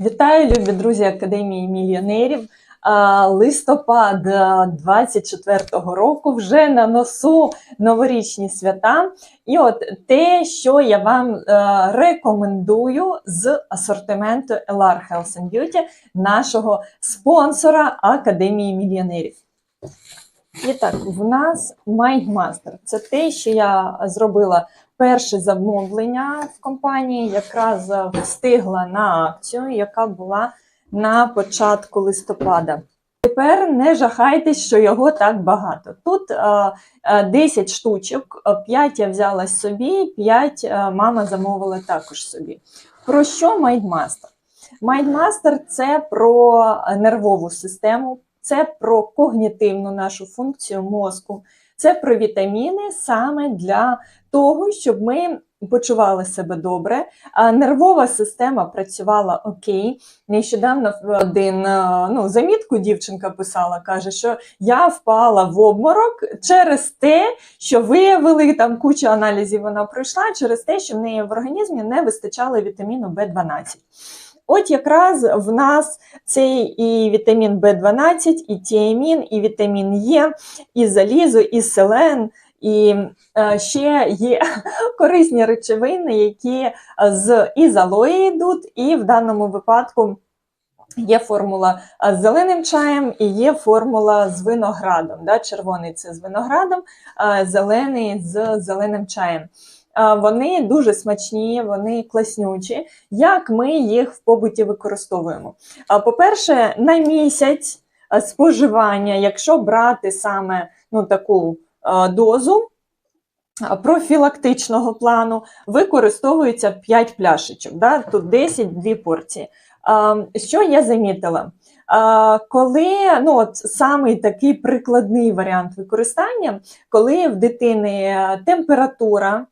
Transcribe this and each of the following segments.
Вітаю, любі друзі Академії мільйонерів. Листопад 24-го року вже на носу новорічні свята. І от те, що я вам е, рекомендую з асортименту LR Health and Beauty, нашого спонсора Академії мільйонерів. І так, в нас Mindmaster. Це те, що я зробила перше замовлення в компанії, якраз е, встигла на акцію, яка була на початку листопада. Тепер не жахайтесь, що його так багато. Тут е, е, 10 штучок, 5 я взяла собі, 5 е, мама замовила також собі. Про що Mindmaster? Mindmaster – це про нервову систему, це про когнітивну нашу функцію мозку, це про вітаміни саме для того, щоб ми почували себе добре. Нервова система працювала окей. Нещодавно в один е, ну, замітку дівчинка писала, каже, що я впала в обморок через те, що виявили там кучу аналізів. Вона пройшла через те, що в неї в організмі не вистачало вітаміну В12. От якраз в нас цей і вітамін В12, і тіамін, і вітамін Е, і залізо, і селен, і е, ще є корисні речовини, які з ізолої йдуть, і в даному випадку. Є формула з зеленим чаєм і є формула з виноградом. Да? Червоний це з виноградом, зелений з зеленим чаєм. Вони дуже смачні, вони класнючі. Як ми їх в побуті використовуємо? По-перше, на місяць споживання, якщо брати саме ну, таку дозу профілактичного плану, використовується 5 пляшечок. Да? Тут 10-2 порції. Що я замітила? Коли ну от самий такий прикладний варіант використання, коли в дитини е, температура,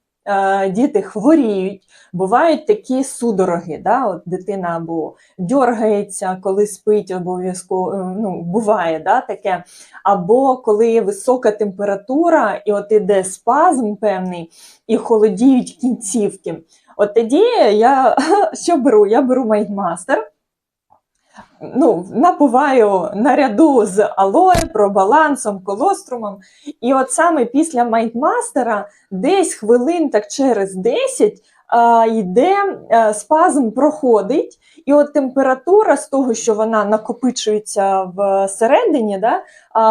діти хворіють, бувають такі судороги. Да? От Дитина або дергається, коли спить, обов'язково е, ну, буває да, таке. Або коли є висока температура, і от іде спазм певний, і холодіють кінцівки. От тоді я що беру? Я беру Майдмастер, ну, набуваю наряду з алоє, пробалансом, колострумом. І от саме після Майдмастера десь хвилин так через 10 а, йде спазм проходить, і от температура з того, що вона накопичується всередині, да,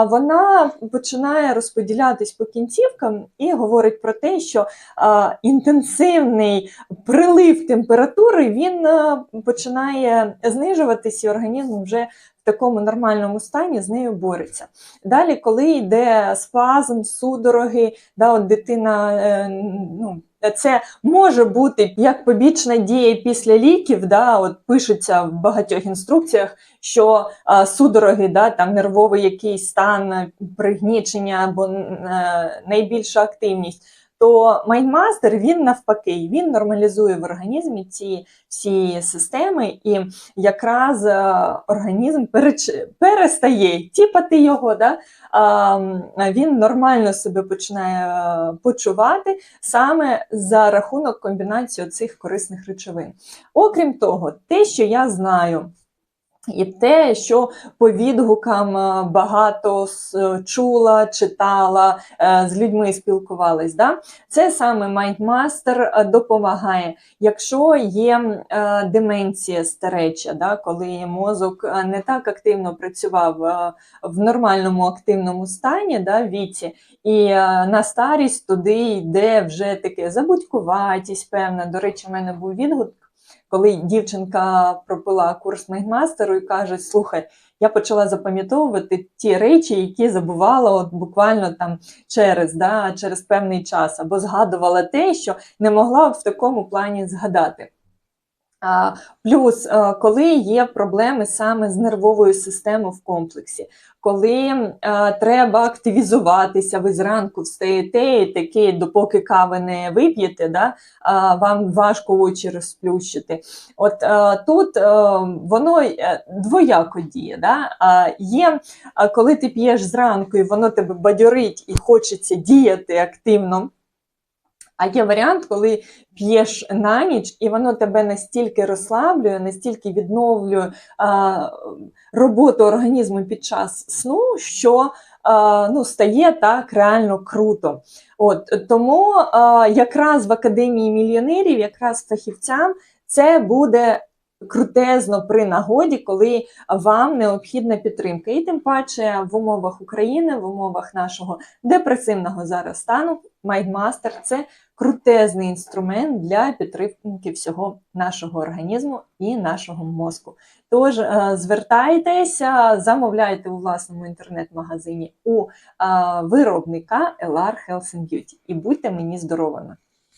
вона починає розподілятись по кінцівкам і говорить про те, що інтенсивний прилив температури він починає знижуватись, і організм вже в такому нормальному стані з нею бореться. Далі, коли йде спазм, судороги, да, от дитина е, ну, це може бути як побічна дія після ліків. Да, от Пишеться в багатьох інструкціях, що а, судороги, да, там нервовий якийсь стан, пригнічення або а, найбільша активність. То Майндмастер він навпаки він нормалізує в організмі ці всі системи, і якраз е, організм перестає тіпати його. Да? Він нормально себе починає е, почувати саме за рахунок комбінації цих корисних речовин. Окрім того, те, що я знаю. І те, що по відгукам е, багато чула, читала, е, з людьми спілкувалась, да? це саме Mindmaster допомагає. Якщо є е, деменція стареча, да? коли мозок не так активно працював в нормальному активному стані да, віці, і на старість туди йде вже таке забудькуватість, певна. До речі, в мене був відгук коли дівчинка пропила курс мейдмастеру і каже: Слухай, я почала запам'ятовувати ті речі, які забувала от буквально там через да, через певний час, або згадувала те, що не могла в такому плані згадати. Плюс, е, коли є проблеми саме з нервовою системою в комплексі, коли е, треба активізуватися, ви зранку встаєте і таке, допоки кави не вип'єте, да, вам важко очі розплющити. От е, тут воно двояко діє. Да? Є, коли ти п'єш зранку і воно тебе бадьорить і хочеться діяти активно. А є варіант, коли п'єш на ніч, і воно тебе настільки розслаблює, настільки відновлює а, роботу організму під час сну, що а, ну, стає так реально круто. От тому а, якраз в академії мільйонерів, якраз фахівцям, це буде крутезно при нагоді, коли вам необхідна підтримка. І тим паче в умовах України, в умовах нашого депресивного зараз стану, Майндмастер це крутезний інструмент для підтримки всього нашого організму і нашого мозку. Тож е, звертайтеся, замовляйте у власному інтернет-магазині у е, виробника LR Health and Beauty і будьте мені здоровими!